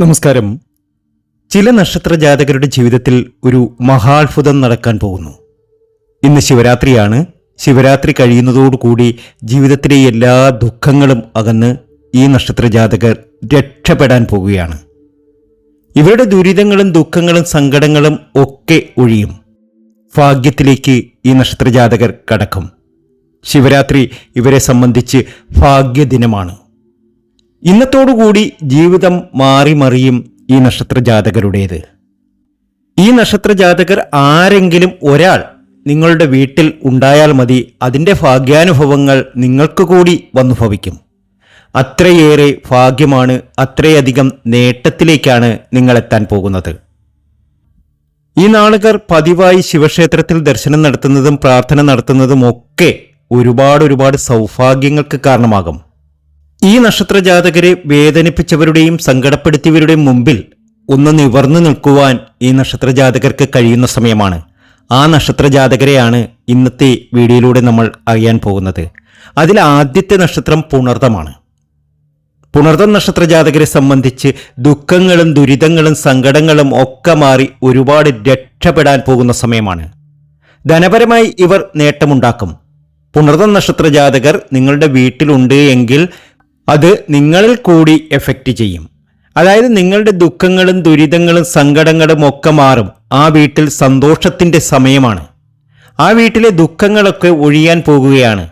നമസ്കാരം. ചില നക്ഷത്ര ജാതകരുടെ ജീവിതത്തിൽ ഒരു മഹാത്ഭുതം നടക്കാൻ പോകുന്നു. ഇന്ന് ശിവരാത്രിയാണ്. ശിവരാത്രി കഴിയുന്നതോടുകൂടി ജീവിതത്തിലെ എല്ലാ ദുഃഖങ്ങളും അകന്ന് ഈ നക്ഷത്ര ജാതകർ രക്ഷപ്പെടാൻ പോവുകയാണ് ഇവരുടെ ദുരിതങ്ങളും ദുഃഖങ്ങളും സങ്കടങ്ങളും ഒക്കെ ഒഴിയും. ഭാഗ്യത്തിലേക്ക് ഈ നക്ഷത്ര ജാതകർ കടക്കും. ശിവരാത്രി ഇവരെ സംബന്ധിച്ച് ഭാഗ്യദിനമാണ്. ഇന്നത്തോടുകൂടി ജീവിതം മാറി മറിയും ഈ നക്ഷത്ര ജാതകരുടേത് ഈ നക്ഷത്ര ജാതകർ ആരെങ്കിലും ഒരാൾ നിങ്ങളുടെ വീട്ടിൽ ഉണ്ടായാൽ മതി അതിന്റെ ഭാഗ്യാനുഭവങ്ങൾ നിങ്ങൾക്ക് കൂടി വന്നു ഭവിക്കും. അത്രയേറെ ഭാഗ്യമാണ് അത്രയധികം നേട്ടത്തിലേക്കാണ് നിങ്ങളെത്താൻ പോകുന്നത്. ഈ നാളുകാർ പതിവായി ശിവക്ഷേത്രത്തിൽ ദർശനം നടത്തുന്നതും പ്രാർത്ഥന നടത്തുന്നതും ഒക്കെ ഒരുപാട് ഒരുപാട് സൗഭാഗ്യങ്ങൾക്ക് കാരണമാകും. ഈ നക്ഷത്ര ജാതകരെ വേദനിപ്പിച്ചവരുടെയും സങ്കടപ്പെടുത്തിയവരുടെയും മുമ്പിൽ ഒന്ന് നിവർന്നു നിൽക്കുവാൻ ഈ നക്ഷത്ര ജാതകർക്ക് കഴിയുന്ന സമയമാണ്. ആ നക്ഷത്ര ജാതകരെയാണ് ഇന്നത്തെ വീഡിയോയിലൂടെ നമ്മൾ അറിയാൻ പോകുന്നത്. അതിൽ ആദ്യത്തെ നക്ഷത്രം പുണർതമാണ് പുണർതം നക്ഷത്ര ജാതകരെ സംബന്ധിച്ച് ദുഃഖങ്ങളും ദുരിതങ്ങളും സങ്കടങ്ങളും ഒക്കെ മാറി ഒരുപാട് രക്ഷപ്പെടാൻ പോകുന്ന സമയമാണ്. ധനപരമായി ഇവർ നേട്ടമുണ്ടാക്കും. പുണർതം നക്ഷത്ര ജാതകർ നിങ്ങളുടെ വീട്ടിലുണ്ട് എങ്കിൽ അത് നിങ്ങളിൽ കൂടി എഫക്റ്റ് ചെയ്യും. അതായത് നിങ്ങളുടെ ദുഃഖങ്ങളും ദുരിതങ്ങളും സങ്കടങ്ങളും ഒക്കെ മാറും. ആ വീട്ടിൽ സന്തോഷത്തിന്റെ സമയമാണ്. ആ വീട്ടിലെ ദുഃഖങ്ങളൊക്കെ ഒഴിയാൻ പോകുകയാണ്.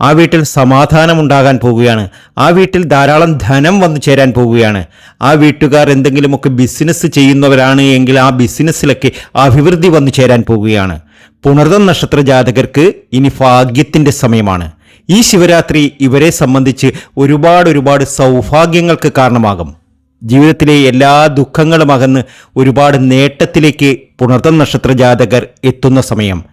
ആ വീട്ടിൽ സമാധാനമുണ്ടാകാൻ പോകുകയാണ്. ആ വീട്ടിൽ ധാരാളം ധനം വന്നു ചേരാൻ പോകുകയാണ്. ആ വീട്ടുകാർ എന്തെങ്കിലുമൊക്കെ ബിസിനസ് ചെയ്യുന്നവരാണ് എങ്കിൽ ആ ബിസിനസ്സിലൊക്കെ അഭിവൃദ്ധി വന്നു ചേരാൻ പോകുകയാണ്. പുണർതം നക്ഷത്ര ജാതകർക്ക് ഇനി ഭാഗ്യത്തിന്റെ സമയമാണ്. ഈ ശിവരാത്രി ഇവരെ സംബന്ധിച്ച് ഒരുപാട് ഒരുപാട് സൗഭാഗ്യങ്ങൾക്ക് കാരണമാകും. ജീവിതത്തിലെ എല്ലാ ദുഃഖങ്ങളും അകന്ന് ഒരുപാട് നേട്ടത്തിലേക്ക് പുണർതം നക്ഷത്ര ജാതകർ എത്തുന്ന സമയം.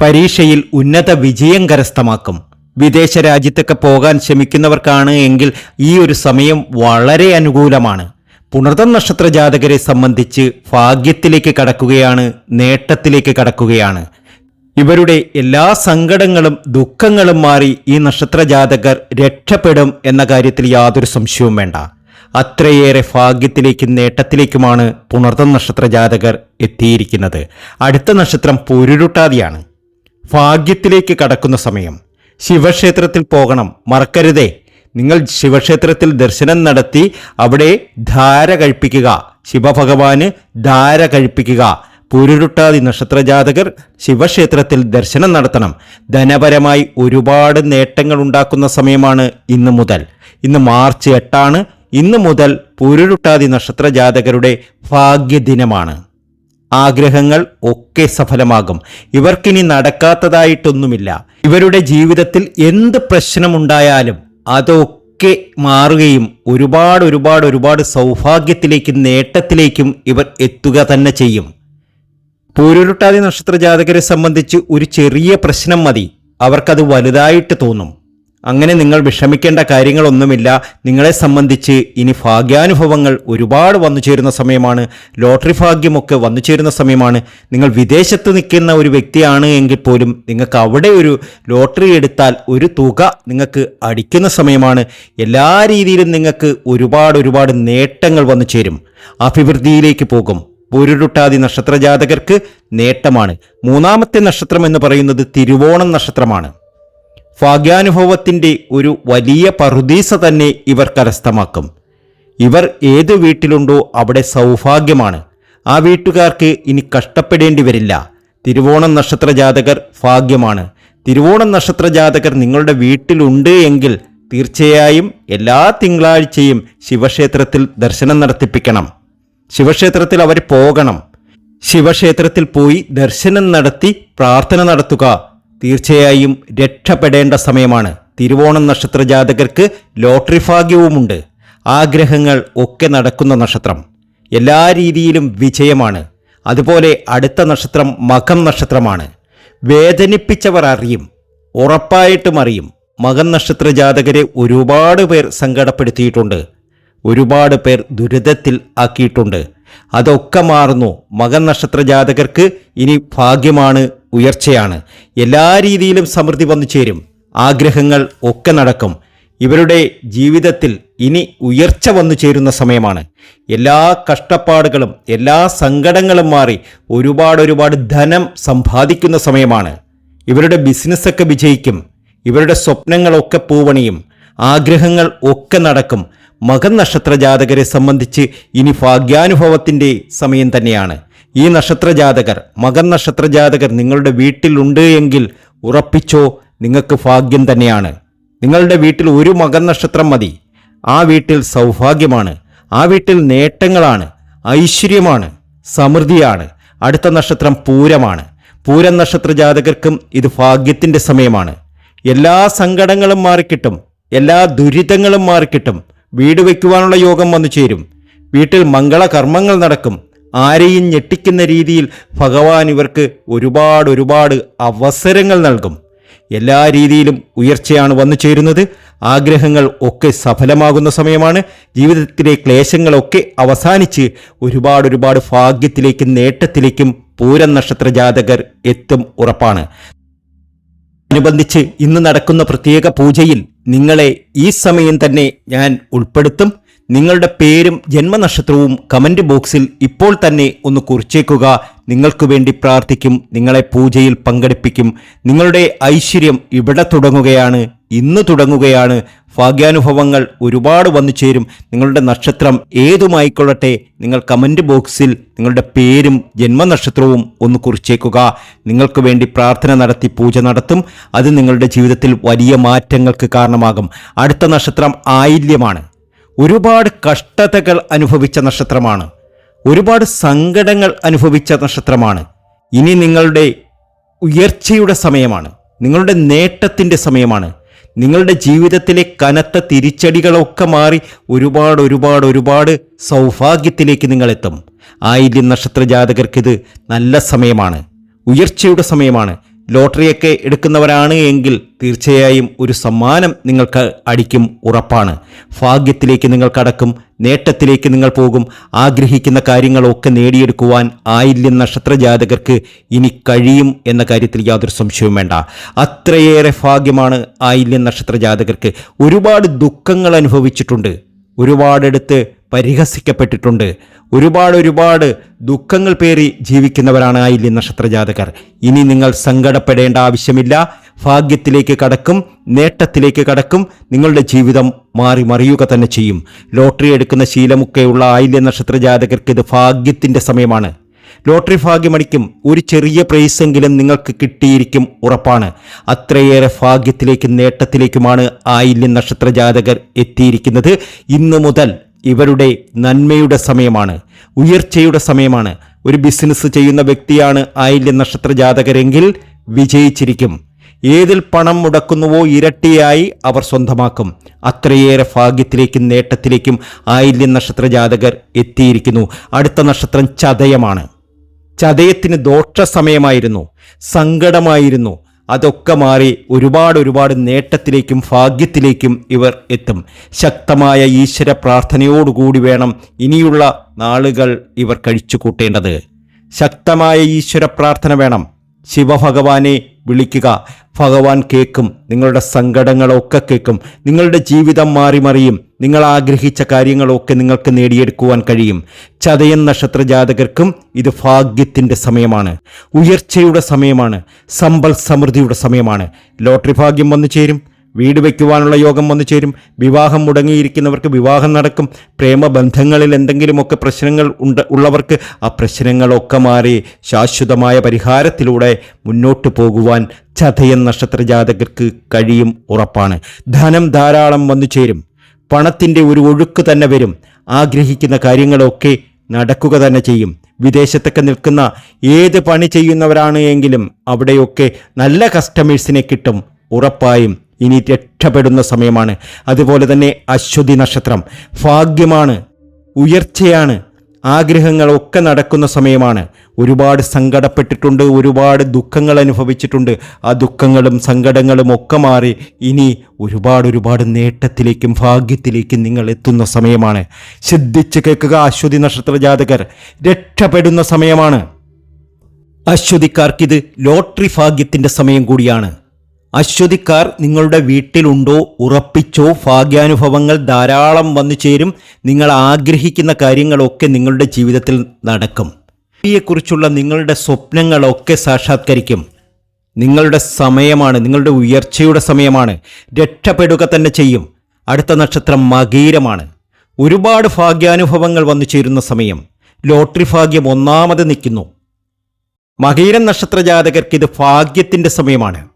പരീക്ഷയിൽ ഉന്നത വിജയം കരസ്ഥമാക്കും. വിദേശ രാജ്യത്തൊക്കെ പോകാൻ ശ്രമിക്കുന്നവർക്കാണ് എങ്കിൽ ഈ ഒരു സമയം വളരെ അനുകൂലമാണ്. പുണർതം നക്ഷത്ര ജാതകരെ സംബന്ധിച്ച് ഭാഗ്യത്തിലേക്ക് കടക്കുകയാണ് നേട്ടത്തിലേക്ക് കടക്കുകയാണ്. ഇവരുടെ എല്ലാ സങ്കടങ്ങളും ദുഃഖങ്ങളും മാറി ഈ നക്ഷത്രജാതകർ രക്ഷപ്പെടും എന്ന കാര്യത്തിൽ യാതൊരു സംശയവും വേണ്ട. അത്രയേറെ ഭാഗ്യത്തിലേക്കും നേട്ടത്തിലേക്കുമാണ് പുണർതം നക്ഷത്രജാതകർ എത്തിയിരിക്കുന്നത്. അടുത്ത നക്ഷത്രം പൊരുരുട്ടാതിയാണ്. ഭാഗ്യത്തിലേക്ക് കടക്കുന്ന സമയം. ശിവക്ഷേത്രത്തിൽ പോകണം. മറക്കരുതേ. നിങ്ങൾ ശിവക്ഷേത്രത്തിൽ ദർശനം നടത്തി അവിടെ ധാര കഴിപ്പിക്കുക. ശിവഭഗവാന് ധാര കഴിപ്പിക്കുക. പുരുരുട്ടാതി നക്ഷത്രജാതകർ ശിവക്ഷേത്രത്തിൽ ദർശനം നടത്തണം. ധനപരമായി ഒരുപാട് നേട്ടങ്ങൾ ഉണ്ടാക്കുന്ന സമയമാണ് ഇന്ന് മുതൽ. ഇന്ന് മാർച്ച് എട്ടാണ്. ഇന്ന് മുതൽ പുരുരുട്ടാതി നക്ഷത്രജാതകരുടെ ഭാഗ്യദിനമാണ്. ആഗ്രഹങ്ങൾ ഒക്കെ സഫലമാകും. ഇവർക്കിനി നടക്കാത്തതായിട്ടൊന്നുമില്ല. ഇവരുടെ ജീവിതത്തിൽ എന്ത് പ്രശ്നമുണ്ടായാലും അതൊക്കെ മാറുകയും ഒരുപാട് ഒരുപാട് ഒരുപാട് സൗഭാഗ്യത്തിലേക്കും നേട്ടത്തിലേക്കും ഇവർ എത്തുക തന്നെ ചെയ്യും. പൂരുരുട്ടാതി നക്ഷത്ര ജാതകരെ സംബന്ധിച്ച് ഒരു ചെറിയ പ്രശ്നം മതി. അവർക്കത് വലുതായിട്ട് തോന്നും. അങ്ങനെ നിങ്ങൾ വിഷമിക്കേണ്ട കാര്യങ്ങളൊന്നുമില്ല. നിങ്ങളെ സംബന്ധിച്ച് ഇനി ഭാഗ്യാനുഭവങ്ങൾ ഒരുപാട് വന്നു ചേരുന്ന സമയമാണ്. ലോട്ടറി ഭാഗ്യമൊക്കെ വന്നു ചേരുന്ന സമയമാണ്. നിങ്ങൾ വിദേശത്ത് നിൽക്കുന്ന ഒരു വ്യക്തിയാണ് എങ്കിൽ പോലും നിങ്ങൾക്ക് അവിടെ ഒരു ലോട്ടറി എടുത്താൽ ഒരു തുക നിങ്ങൾക്ക് അടിക്കുന്ന സമയമാണ്. എല്ലാ രീതിയിലും നിങ്ങൾക്ക് ഒരുപാട് ഒരുപാട് നേട്ടങ്ങൾ വന്നു ചേരും. അഭിവൃദ്ധിയിലേക്ക് പോകും. പൊരുരുട്ടാതി നക്ഷത്രജാതകർക്ക് നേട്ടമാണ്. മൂന്നാമത്തെ നക്ഷത്രം എന്ന് പറയുന്നത് തിരുവോണം നക്ഷത്രമാണ്. ഭാഗ്യാനുഭവത്തിന്റെ ഒരു വലിയ പറുദീസ തന്നെ ഇവർ കരസ്ഥമാക്കും. ഇവർ ഏത് വീട്ടിലുണ്ടോ അവിടെ സൗഭാഗ്യമാണ്. ആ വീട്ടുകാർക്ക് ഇനി കഷ്ടപ്പെടേണ്ടി വരില്ല. തിരുവോണം നക്ഷത്ര ജാതകർ ഭാഗ്യമാണ്. തിരുവോണം നക്ഷത്ര ജാതകർ നിങ്ങളുടെ വീട്ടിലുണ്ട് എങ്കിൽ തീർച്ചയായും എല്ലാ തിങ്കളാഴ്ചയും ശിവക്ഷേത്രത്തിൽ ദർശനം നടത്തിപ്പിക്കണം. ശിവക്ഷേത്രത്തിൽ അവർ പോകണം. ശിവക്ഷേത്രത്തിൽ പോയി ദർശനം നടത്തി പ്രാർത്ഥന നടത്തുക. തീർച്ചയായും രക്ഷപ്പെടേണ്ട സമയമാണ്. തിരുവോണം നക്ഷത്ര ജാതകർക്ക് ലോട്ടറി ഭാഗ്യവുമുണ്ട്. ആഗ്രഹങ്ങൾ ഒക്കെ നടക്കുന്ന നക്ഷത്രം. എല്ലാ രീതിയിലും വിജയമാണ്. അതുപോലെ അടുത്ത നക്ഷത്രം മകം നക്ഷത്രമാണ്. വേദനിപ്പിച്ചവർ അറിയും. ഉറപ്പായിട്ടും അറിയും. മകൻ നക്ഷത്ര ജാതകരെ ഒരുപാട് പേർ സങ്കടപ്പെടുത്തിയിട്ടുണ്ട്. ഒരുപാട് പേർ ദുരിതത്തിൽ ആക്കിയിട്ടുണ്ട്. അതൊക്കെ മാറുന്നു. മകൻ നക്ഷത്ര ജാതകർക്ക് ഇനി ഭാഗ്യമാണ് ഉയർച്ചയാണ്. എല്ലാ രീതിയിലും സമൃദ്ധി വന്നു ചേരും. ആഗ്രഹങ്ങൾ ഒക്കെ നടക്കും. ഇവരുടെ ജീവിതത്തിൽ ഇനി ഉയർച്ച വന്നു ചേരുന്ന സമയമാണ്. എല്ലാ കഷ്ടപ്പാടുകളും എല്ലാ സങ്കടങ്ങളും മാറി ഒരുപാട് ഒരുപാട് ധനം സമ്പാദിക്കുന്ന സമയമാണ്. ഇവരുടെ ബിസിനസ്സൊക്കെ വിജയിക്കും. ഇവരുടെ സ്വപ്നങ്ങളൊക്കെ പൂവണിയും. ആഗ്രഹങ്ങൾ ഒക്കെ നടക്കും. മകൻ നക്ഷത്ര ജാതകരെ സംബന്ധിച്ച് ഇനി ഭാഗ്യാനുഭവത്തിന്റെ സമയം തന്നെയാണ്. ഈ നക്ഷത്ര ജാതകർ മകൻ നക്ഷത്ര ജാതകർ നിങ്ങളുടെ വീട്ടിലുണ്ട് എങ്കിൽ ഉറപ്പിച്ചോ നിങ്ങൾക്ക് ഭാഗ്യം തന്നെയാണ്. നിങ്ങളുടെ വീട്ടിൽ ഒരു മകൻ നക്ഷത്രം മതി. ആ വീട്ടിൽ സൗഭാഗ്യമാണ്. ആ വീട്ടിൽ നേട്ടങ്ങളാണ്. ഐശ്വര്യമാണ്. സമൃദ്ധിയാണ്. അടുത്ത നക്ഷത്രം പൂരമാണ്. പൂരം നക്ഷത്ര ജാതകർക്കും ഇത് ഭാഗ്യത്തിന്റെ സമയമാണ്. എല്ലാ സങ്കടങ്ങളും മാറിക്കിട്ടും. എല്ലാ ദുരിതങ്ങളും മാറിക്കിട്ടും. വീട് വയ്ക്കുവാനുള്ള യോഗം വന്നു ചേരും. വീട്ടിൽ മംഗളകർമ്മങ്ങൾ നടക്കും. ആരെയും ഞെട്ടിക്കുന്ന രീതിയിൽ ഭഗവാൻ ഇവർക്ക് ഒരുപാട് ഒരുപാട് അവസരങ്ങൾ നൽകും. എല്ലാ രീതിയിലും ഉയർച്ചയാണ് വന്നു ചേരുന്നത്. ആഗ്രഹങ്ങൾ ഒക്കെ സഫലമാകുന്ന സമയമാണ്. ജീവിതത്തിലെ ക്ലേശങ്ങളൊക്കെ അവസാനിച്ച് ഒരുപാട് ഒരുപാട് ഭാഗ്യത്തിലേക്കും നേട്ടത്തിലേക്കും പൂരം നക്ഷത്ര ജാതകർ എത്തും ഉറപ്പാണ്. അനുബന്ധിച്ച് ഇന്ന് നടക്കുന്ന പ്രത്യേക പൂജയിൽ നിങ്ങളെ ഈ സമയം തന്നെ ഞാൻ ഉൾപ്പെടുത്തും. നിങ്ങളുടെ പേരും ജന്മനക്ഷത്രവും കമന്റ് ബോക്സിൽ ഇപ്പോൾ തന്നെ ഒന്ന് കുറിച്ചേക്കുക. നിങ്ങൾക്ക് വേണ്ടി പ്രാർത്ഥിക്കും നിങ്ങളെ പൂജയിൽ പങ്കെടുപ്പിക്കും. നിങ്ങളുടെ ഐശ്വര്യം ഇവിടെ തുടങ്ങുകയാണ് ഇന്ന് തുടങ്ങുകയാണ്. ഭാഗ്യാനുഭവങ്ങൾ ഒരുപാട് വന്നു ചേരും. നിങ്ങളുടെ നക്ഷത്രം ഏതുമായിക്കൊള്ളട്ടെ നിങ്ങൾ കമന്റ് ബോക്സിൽ നിങ്ങളുടെ പേരും ജന്മനക്ഷത്രവും ഒന്ന് കുറിച്ചേക്കുക. നിങ്ങൾക്ക് വേണ്ടി പ്രാർത്ഥന നടത്തി പൂജ നടത്തും. അത് നിങ്ങളുടെ ജീവിതത്തിൽ വലിയ മാറ്റങ്ങൾക്ക് കാരണമാകും. അടുത്ത നക്ഷത്രം ആയില്യമാണ്. ഒരുപാട് കഷ്ടതകൾ അനുഭവിച്ച നക്ഷത്രമാണ്. ഒരുപാട് സങ്കടങ്ങൾ അനുഭവിച്ച നക്ഷത്രമാണ്. ഇനി നിങ്ങളുടെ ഉയർച്ചയുടെ സമയമാണ്. നിങ്ങളുടെ നേട്ടത്തിന്റെ സമയമാണ്. നിങ്ങളുടെ ജീവിതത്തിലെ കനത്ത തിരിച്ചടികളൊക്കെ മാറി ഒരുപാട് ഒരുപാട് ഒരുപാട് സൗഭാഗ്യത്തിലേക്ക് നിങ്ങളെത്തും ആയില്യം നക്ഷത്ര ജാതകർക്കിത് നല്ല സമയമാണ്. ഉയർച്ചയുടെ സമയമാണ്. ലോട്ടറിയൊക്കെ എടുക്കുന്നവരാണ് എങ്കിൽ തീർച്ചയായും ഒരു സമ്മാനം നിങ്ങൾക്ക് അടിക്കും ഉറപ്പാണ്. ഭാഗ്യത്തിലേക്ക് നിങ്ങൾ കടക്കും നേട്ടത്തിലേക്ക് നിങ്ങൾ പോകും. ആഗ്രഹിക്കുന്ന കാര്യങ്ങളൊക്കെ നേടിയെടുക്കുവാൻ ആയില്യം നക്ഷത്ര ജാതകർക്ക് ഇനി കഴിയും എന്ന കാര്യത്തിൽ യാതൊരു സംശയവും വേണ്ട. അത്രയേറെ ഭാഗ്യമാണ് ആയില്യം നക്ഷത്ര ജാതകർക്ക് ഒരുപാട് ദുഃഖങ്ങൾ അനുഭവിച്ചിട്ടുണ്ട്. ഒരുപാടെടുത്ത് പരിഹസിക്കപ്പെട്ടിട്ടുണ്ട്. ഒരുപാട് ഒരുപാട് ദുഃഖങ്ങൾ പേറി ജീവിക്കുന്നവരാണ് ആയില്യം നക്ഷത്ര ജാതകർ ഇനി നിങ്ങൾ സങ്കടപ്പെടേണ്ട ആവശ്യമില്ല. ഭാഗ്യത്തിലേക്ക് കടക്കും നേട്ടത്തിലേക്ക് കടക്കും. നിങ്ങളുടെ ജീവിതം മാറി മറിയുക തന്നെ ചെയ്യും. ലോട്ടറി എടുക്കുന്ന ശീലമൊക്കെയുള്ള ആയില്യ നക്ഷത്ര ജാതകർക്ക് ഇത് ഭാഗ്യത്തിന്റെ സമയമാണ്. ലോട്ടറി ഭാഗ്യമടിക്കും. ഒരു ചെറിയ പ്രൈസെങ്കിലും നിങ്ങൾക്ക് കിട്ടിയിരിക്കും ഉറപ്പാണ്. അത്രയേറെ ഭാഗ്യത്തിലേക്കും നേട്ടത്തിലേക്കുമാണ് ആയില്യം നക്ഷത്ര ജാതകർ എത്തിയിരിക്കുന്നത്. ഇന്നു മുതൽ ഇവരുടെ നന്മയുടെ സമയമാണ് ഉയർച്ചയുടെ സമയമാണ്. ഒരു ബിസിനസ് ചെയ്യുന്ന വ്യക്തിയാണ് ആയില്യ നക്ഷത്ര ജാതകരെങ്കിൽ വിജയിച്ചിരിക്കും. ഏതിൽ പണം മുടക്കുന്നുവോ ഇരട്ടിയായി അവർ സ്വന്തമാക്കും. അത്രയേറെ ഭാഗ്യത്തിലേക്കും നേട്ടത്തിലേക്കും ആയില്യം നക്ഷത്ര ജാതകർ എത്തിയിരിക്കുന്നു. അടുത്ത നക്ഷത്രം ചതയമാണ്. ചതയത്തിന് ദോഷ സമയമായിരുന്നു സങ്കടമായിരുന്നു. അതൊക്കെ മാറി ഒരുപാട് ഒരുപാട് നേട്ടത്തിലേക്കും ഭാഗ്യത്തിലേക്കും ഇവർ എത്തും. ശക്തമായ ഈശ്വര പ്രാർത്ഥനയോടുകൂടി വേണം ഇനിയുള്ള നാളുകൾ ഇവർ കഴിച്ചു കൂട്ടേണ്ടത് ശക്തമായ ഈശ്വര പ്രാർത്ഥന വേണം. ശിവഭഗവാനെ വിളിക്കുക. ഭഗവാൻ കേൾക്കും നിങ്ങളുടെ സങ്കടങ്ങളൊക്കെ കേൾക്കും നിങ്ങളുടെ ജീവിതം മാറി മറിയും. നിങ്ങൾ ആഗ്രഹിച്ച കാര്യങ്ങളൊക്കെ നിങ്ങൾക്ക് നേടിയെടുക്കുവാൻ കഴിയും. ചതയൻ നക്ഷത്ര ജാതകർക്കും ഇത് ഭാഗ്യത്തിന്റെ സമയമാണ്. ഉയർച്ചയുടെ സമയമാണ്. സമ്പൽ സമൃദ്ധിയുടെ സമയമാണ്. ലോട്ടറി ഭാഗ്യം വന്നു ചേരും. വീട് വയ്ക്കുവാനുള്ള യോഗം വന്നു ചേരും. വിവാഹം മുടങ്ങിയിരിക്കുന്നവർക്ക് വിവാഹം നടക്കും. പ്രേമബന്ധങ്ങളിൽ എന്തെങ്കിലുമൊക്കെ പ്രശ്നങ്ങൾ ഉണ്ട് ഉള്ളവർക്ക് ആ പ്രശ്നങ്ങളൊക്കെ മാറി ശാശ്വതമായ പരിഹാരത്തിലൂടെ മുന്നോട്ട് പോകുവാൻ ചതയൻ നക്ഷത്ര ജാതകർക്ക് കഴിയും ഉറപ്പാണ്. ധനം ധാരാളം വന്നു ചേരും. പണത്തിന്റെ ഒരു ഒഴുക്ക് തന്നെ വരും. ആഗ്രഹിക്കുന്ന കാര്യങ്ങളൊക്കെ നടക്കുക തന്നെ ചെയ്യും. വിദേശത്തൊക്കെ നിൽക്കുന്ന ഏത് പണി ചെയ്യുന്നവരാണ് എങ്കിലും അവിടെയൊക്കെ നല്ല കസ്റ്റമേഴ്സിനെ കിട്ടും ഉറപ്പായും. ഇനി രക്ഷപ്പെടുന്ന സമയമാണ്. അതുപോലെ തന്നെ അശ്വതി നക്ഷത്രം ഭാഗ്യമാണ് ഉയർച്ചയാണ് ആഗ്രഹങ്ങളൊക്കെ നടക്കുന്ന സമയമാണ്. ഒരുപാട് സങ്കടപ്പെട്ടിട്ടുണ്ട് ഒരുപാട് ദുഃഖങ്ങൾ അനുഭവിച്ചിട്ടുണ്ട്. ആ ദുഃഖങ്ങളും സങ്കടങ്ങളും ഒക്കെ മാറി ഇനി ഒരുപാട് ഒരുപാട് നേട്ടത്തിലേക്കും ഭാഗ്യത്തിലേക്കും നിങ്ങൾ എത്തുന്ന സമയമാണ്. ശ്രദ്ധിച്ച് കേൾക്കുക അശ്വതി നക്ഷത്ര ജാതകർ രക്ഷപ്പെടുന്ന സമയമാണ്. അശ്വതിക്കാർക്കിത് ലോട്ടറി ഭാഗ്യത്തിന്റെ സമയം കൂടിയാണ്. അശ്വതിക്കാർ നിങ്ങളുടെ വീട്ടിലുണ്ടോ ഉറപ്പിച്ചോ ഭാഗ്യാനുഭവങ്ങൾ ധാരാളം വന്നു ചേരും. നിങ്ങൾ ആഗ്രഹിക്കുന്ന കാര്യങ്ങളൊക്കെ നിങ്ങളുടെ ജീവിതത്തിൽ നടക്കും. ഭാവിയെക്കുറിച്ചുള്ള നിങ്ങളുടെ സ്വപ്നങ്ങളൊക്കെ സാക്ഷാത്കരിക്കും. നിങ്ങളുടെ സമയമാണ് നിങ്ങളുടെ ഉയർച്ചയുടെ സമയമാണ്. രക്ഷപ്പെടുക തന്നെ ചെയ്യും. അടുത്ത നക്ഷത്രം മകീരമാണ്. ഒരുപാട് ഭാഗ്യാനുഭവങ്ങൾ വന്നു ചേരുന്ന സമയം. ലോട്ടറി ഭാഗ്യം ഒന്നാമത് നിൽക്കുന്നു. മകീരം നക്ഷത്ര ജാതകർക്ക് ഇത് ഭാഗ്യത്തിന്റെ സമയമാണ്.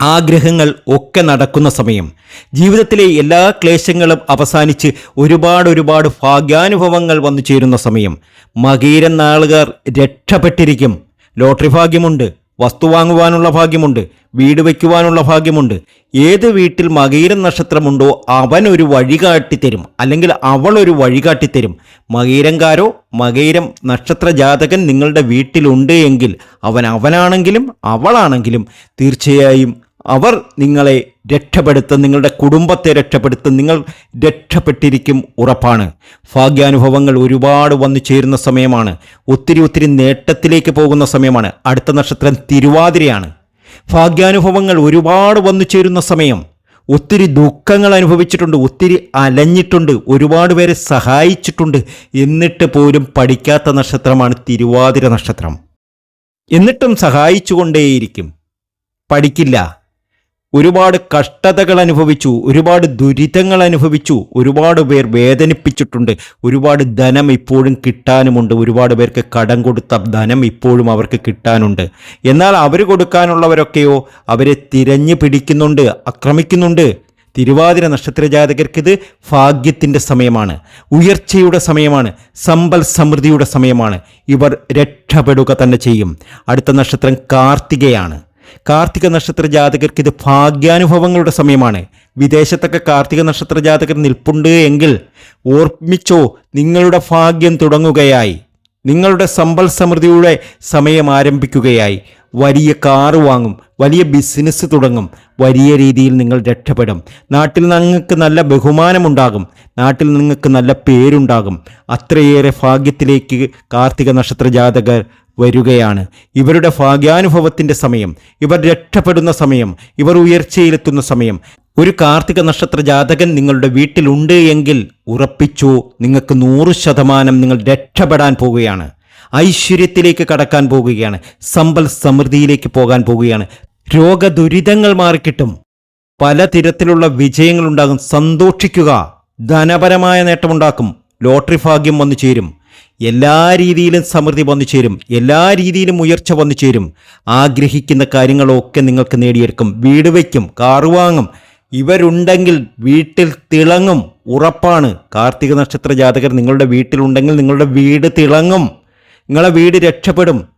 ആഗ്രഹങ്ങൾ ഒക്കെ നടക്കുന്ന സമയം ജീവിതത്തിലെ എല്ലാ ക്ലേശങ്ങളും അവസാനിച്ച് ഒരുപാട് ഒരുപാട് ഭാഗ്യാനുഭവങ്ങൾ വന്നു ചേരുന്ന സമയം. മകീരൻ നാളുകാർ രക്ഷപ്പെട്ടിരിക്കും. ലോട്ടറി ഭാഗ്യമുണ്ട് വസ്തു വാങ്ങുവാനുള്ള ഭാഗ്യമുണ്ട് വീട് വയ്ക്കുവാനുള്ള ഭാഗ്യമുണ്ട്. ഏത് വീട്ടിൽ മകീരൻ നക്ഷത്രമുണ്ടോ അവൻ ഒരു വഴികാട്ടി തരും അല്ലെങ്കിൽ അവൾ ഒരു വഴികാട്ടി തരും മകീരങ്കാരോ മകീരം നക്ഷത്ര ജാതകൻ നിങ്ങളുടെ വീട്ടിലുണ്ട് എങ്കിൽ അവൻ അവനാണെങ്കിലും അവളാണെങ്കിലും തീർച്ചയായും അവർ നിങ്ങളെ രക്ഷപ്പെടുത്തും നിങ്ങളുടെ കുടുംബത്തെ രക്ഷപ്പെടുത്തും നിങ്ങൾ രക്ഷപ്പെട്ടിരിക്കും ഉറപ്പാണ്. ഭാഗ്യാനുഭവങ്ങൾ ഒരുപാട് വന്നു ചേരുന്ന സമയമാണ്. ഒത്തിരി ഒത്തിരി നേട്ടത്തിലേക്ക് പോകുന്ന സമയമാണ്. അടുത്ത നക്ഷത്രം തിരുവാതിരയാണ്. ഭാഗ്യാനുഭവങ്ങൾ ഒരുപാട് വന്നു ചേരുന്ന സമയം. ഒത്തിരി ദുഃഖങ്ങൾ അനുഭവിച്ചിട്ടുണ്ട് ഒത്തിരി അലഞ്ഞിട്ടുണ്ട് ഒരുപാട് പേരെ സഹായിച്ചിട്ടുണ്ട്. എന്നിട്ട് പോലും പഠിക്കാത്ത നക്ഷത്രമാണ് തിരുവാതിര നക്ഷത്രം. എന്നിട്ടും സഹായിച്ചുകൊണ്ടേയിരിക്കും. പഠിക്കില്ല. ഒരുപാട് കഷ്ടതകൾ അനുഭവിച്ചു ഒരുപാട് ദുരിതങ്ങൾ അനുഭവിച്ചു ഒരുപാട് പേർ വേദനിപ്പിച്ചിട്ടുണ്ട് ഒരുപാട് ധനം ഇപ്പോഴും കിട്ടാനുമുണ്ട് ഒരുപാട് പേർക്ക് കടം കൊടുത്ത ധനം ഇപ്പോഴും അവർക്ക് കിട്ടാനുണ്ട്. എന്നാൽ അവർ കൊടുക്കാനുള്ളവരൊക്കെയോ അവരെ തിരഞ്ഞു പിടിക്കുന്നുണ്ട് ആക്രമിക്കുന്നുണ്ട്. തിരുവാതിര നക്ഷത്ര ജാതകർക്കിത് ഭാഗ്യത്തിന്റെ സമയമാണ് ഉയർച്ചയുടെ സമയമാണ് സമ്പൽ സമൃദ്ധിയുടെ സമയമാണ്. ഇവർ രക്ഷപ്പെടുക തന്നെ ചെയ്യും. അടുത്ത നക്ഷത്രം കാർത്തികയാണ്. കാർത്തിക നക്ഷത്ര ജാതകർക്ക് ഇത് ഭാഗ്യാനുഭവങ്ങളുടെ സമയമാണ്. വിദേശത്തൊക്കെ കാർത്തിക നക്ഷത്ര ജാതകർ നിൽപ്പുണ്ട് എങ്കിൽ ഓർമ്മിച്ചോ നിങ്ങളുടെ ഭാഗ്യം തുടങ്ങുകയായി. നിങ്ങളുടെ സമ്പൽ സമൃദ്ധിയുടെ സമയം ആരംഭിക്കുകയായി. വലിയ കാറ് വാങ്ങും വലിയ ബിസിനസ് തുടങ്ങും വലിയ രീതിയിൽ നിങ്ങൾ രക്ഷപ്പെടും. നാട്ടിൽ നിങ്ങൾക്ക് നല്ല ബഹുമാനമുണ്ടാകും നാട്ടിൽ നിങ്ങൾക്ക് നല്ല പേരുണ്ടാകും. അത്രയേറെ ഭാഗ്യത്തിലേക്ക് കാർത്തിക നക്ഷത്ര ജാതകർ വരികയാണ്. ഇവരുടെ ഭാഗ്യാനുഭവത്തിന്റെ സമയം ഇവർ രക്ഷപ്പെടുന്ന സമയം ഇവർ ഉയർച്ചയിലെത്തുന്ന സമയം. ഒരു കാർത്തിക നക്ഷത്ര ജാതകൻ നിങ്ങളുടെ വീട്ടിലുണ്ട് എങ്കിൽ ഉറപ്പിച്ചു നിങ്ങൾക്ക് നൂറ് ശതമാനം നിങ്ങൾ രക്ഷപ്പെടാൻ പോവുകയാണ്. ഐശ്വര്യത്തിലേക്ക് കടക്കാൻ പോകുകയാണ് സമ്പൽ സമൃദ്ധിയിലേക്ക് പോകാൻ പോവുകയാണ്. രോഗദുരിതങ്ങൾ മാറിക്കിട്ടും. പലതരത്തിലുള്ള വിജയങ്ങളുണ്ടാകും. സന്തോഷിക്കുക. ധനപരമായ നേട്ടമുണ്ടാക്കും. ലോട്ടറി ഭാഗ്യം വന്നു ചേരും. എല്ലാ രീതിയിലും സമൃദ്ധി വന്നു ചേരും എല്ലാ രീതിയിലും ഉയർച്ച വന്നു ചേരും. ആഗ്രഹിക്കുന്ന കാര്യങ്ങളൊക്കെ നിങ്ങൾക്ക് നേടിയെടുക്കും. വീട് വയ്ക്കും കാറ് വാങ്ങും. ഇവരുണ്ടെങ്കിൽ വീട്ടിൽ തിളങ്ങും. ഉറപ്പാണ്. കാർത്തിക നക്ഷത്ര ജാതകർ നിങ്ങളുടെ വീട്ടിലുണ്ടെങ്കിൽ നിങ്ങളുടെ വീട് തിളങ്ങും. നിങ്ങളെ വീട് രക്ഷപ്പെടും.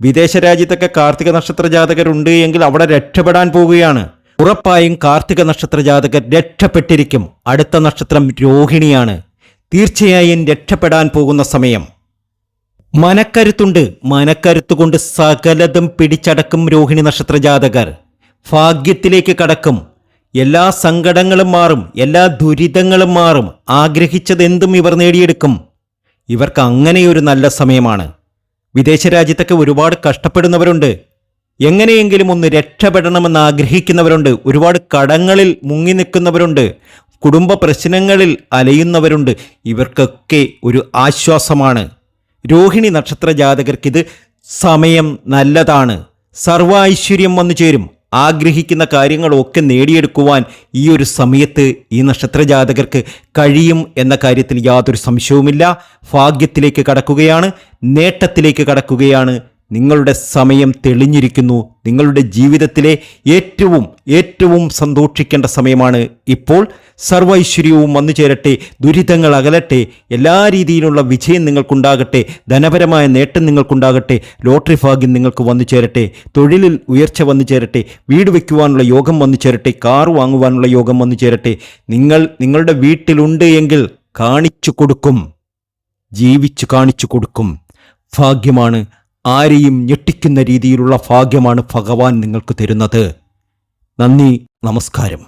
വിദേശ രാജ്യത്തൊക്കെ കാർത്തിക നക്ഷത്ര ജാതകരുണ്ട് എങ്കിൽ അവിടെ രക്ഷപ്പെടാൻ പോവുകയാണ്. ഉറപ്പായും കാർത്തിക നക്ഷത്ര ജാതകർ രക്ഷപ്പെട്ടിരിക്കും. അടുത്ത നക്ഷത്രം രോഹിണിയാണ്. തീർച്ചയായും രക്ഷപ്പെടാൻ പോകുന്ന സമയം. മനക്കരുത്തുണ്ട് മനക്കരുത്തുകൊണ്ട് സകലതും പിടിച്ചടക്കും രോഹിണി നക്ഷത്ര ജാതകർ ഭാഗ്യത്തിലേക്ക് കടക്കും. എല്ലാ സങ്കടങ്ങളും മാറും എല്ലാ ദുരിതങ്ങളും മാറും. ആഗ്രഹിച്ചതെന്തും ഇവർ നേടിയെടുക്കും. ഇവർക്ക് അങ്ങനെയൊരു നല്ല സമയമാണ്. വിദേശ രാജ്യത്തൊക്കെ ഒരുപാട് കഷ്ടപ്പെടുന്നവരുണ്ട്. എങ്ങനെയെങ്കിലും ഒന്ന് രക്ഷപ്പെടണമെന്ന് ആഗ്രഹിക്കുന്നവരുണ്ട്. ഒരുപാട് കടങ്ങളിൽ മുങ്ങി നിൽക്കുന്നവരുണ്ട്. കുടുംബ പ്രശ്നങ്ങളിൽ അലയുന്നവരുണ്ട്. ഇവർക്കൊക്കെ ഒരു ആശ്വാസമാണ്. രോഹിണി നക്ഷത്ര ജാതകർക്കിത് സമയം നല്ലതാണ്. സർവൈശ്വര്യം വന്നു ചേരും. ആഗ്രഹിക്കുന്ന കാര്യങ്ങളൊക്കെ നേടിയെടുക്കുവാൻ ഈ ഒരു സമയത്ത് ഈ നക്ഷത്ര ജാതകർക്ക് കഴിയും എന്ന കാര്യത്തിൽ യാതൊരു സംശയവുമില്ല. ഭാഗ്യത്തിലേക്ക് കടക്കുകയാണ് നേട്ടത്തിലേക്ക് കടക്കുകയാണ് നിങ്ങളുടെ സമയം തെളിഞ്ഞിരിക്കുന്നു. നിങ്ങളുടെ ജീവിതത്തിലെ ഏറ്റവും ഏറ്റവും സന്തോഷിക്കേണ്ട സമയമാണ് ഇപ്പോൾ. സർവൈശ്വര്യവും വന്നു ചേരട്ടെ ദുരിതങ്ങൾ അകലട്ടെ എല്ലാ രീതിയിലുള്ള വിജയം നിങ്ങൾക്കുണ്ടാകട്ടെ ധനപരമായ നേട്ടം നിങ്ങൾക്കുണ്ടാകട്ടെ ലോട്ടറി ഭാഗ്യം നിങ്ങൾക്ക് വന്നു ചേരട്ടെ തൊഴിലിൽ ഉയർച്ച വന്നു ചേരട്ടെ വീട് വയ്ക്കുവാനുള്ള യോഗം വന്നു ചേരട്ടെ കാർ വാങ്ങുവാനുള്ള യോഗം വന്നു ചേരട്ടെ. നിങ്ങൾ നിങ്ങളുടെ വീട്ടിലുണ്ട് എങ്കിൽ കാണിച്ചു കൊടുക്കും ജീവിച്ചു കാണിച്ചു കൊടുക്കും. ഭാഗ്യമാണ് ആരെയും ഞെട്ടിക്കുന്ന രീതിയിലുള്ള ഭാഗ്യമാണ് ഭഗവാൻ നിങ്ങൾക്ക് തരുന്നത്. നന്ദി നമസ്കാരം.